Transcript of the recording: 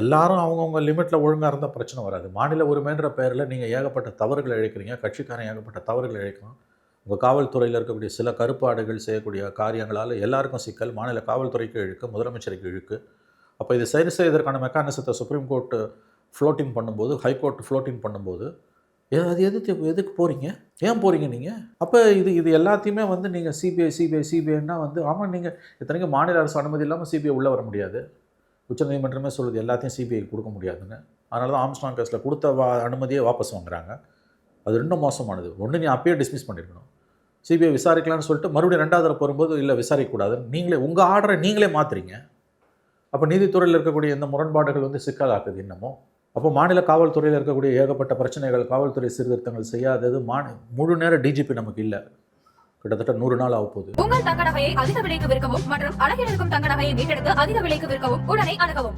எல்லாரும் அவங்கவுங்க லிமிட்டில் ஒழுங்காக இருந்தால் பிரச்சனை வராது. மாநில உரிமைன்ற பேரில் நீங்கள் ஏகப்பட்ட தவறுகளை இழைக்கிறீங்க கட்சிக்காரன் ஏகப்பட்ட தவறுகளை இழைக்கணும் உங்கள் காவல்துறையில் இருக்கக்கூடிய சில கருப்பாடுகள் செய்யக்கூடிய காரியங்களால் எல்லாருக்கும் சிக்கல் மாநில காவல்துறைக்கு இழுக்கு முதலமைச்சருக்கு இழுக்கு. அப்போ இது சரி செய்வதற்கான மெக்கானிசத்தை சுப்ரீம் கோர்ட்டு ஃப்ளோட்டிங் பண்ணும்போது ஹைகோர்ட் ஃப்ளோட்டிங் பண்ணும்போது அது எதுக்கு எதுக்கு போகிறீங்க ஏன் போகிறீங்க நீங்கள் அப்போ இது இது எல்லாத்தையுமே வந்து நீங்கள் சிபிஐ சிபிஐ சிபிஐன்னா வந்து ஆமாம் நீங்கள் இத்தனைக்கும் மாநில அரசு அனுமதி இல்லாமல் சிபிஐ உள்ளே வர முடியாது. உச்சநீதிமன்றமே சொல்லுது எல்லாத்தையும் சிபிஐ கொடுக்க முடியாதுன்னு. அதனால தான் ஆம்ஸ்டாங் கேஸில் கொடுத்த வா அனுமதியை வாபஸ் வாங்குறாங்க. அது இன்னும் மோசமானது. ஒன்று நீ அப்பயே டிஸ்மிஸ் பண்ணியிருக்கணும் சிபிஐ விசாரிக்கலாம்னு சொல்லிட்டு மறுபடியும் ரெண்டாவது போகும்போது இல்லை விசாரிக்கக்கூடாதுன்னு. நீங்களே உங்கள் ஆர்டரை நீங்களே மாற்றுறீங்க அப்போ நீதித்துறையில் இருக்கக்கூடிய இந்த முரண்பாடுகள் வந்து சிக்கலாக்குது இன்னமும். அப்போ மாநில காவல்துறையில் இருக்கக்கூடிய ஏகப்பட்ட பிரச்சனைகள் காவல்துறை சீர்திருத்தங்கள் செய்யாதது மா முழு நேர டிஜிபி நமக்கு இல்லை. கிட்டத்தட்ட நூறு நாள் ஆக போகுது. உங்கள் தங்க நகையை அதிக விலைக்கு விற்கவும் மற்றும் அழகில் இருக்கும் தங்க நகையை மீட்டெடுத்து அதிக விலைக்கு விற்கவும் உடனே அணுகவும்.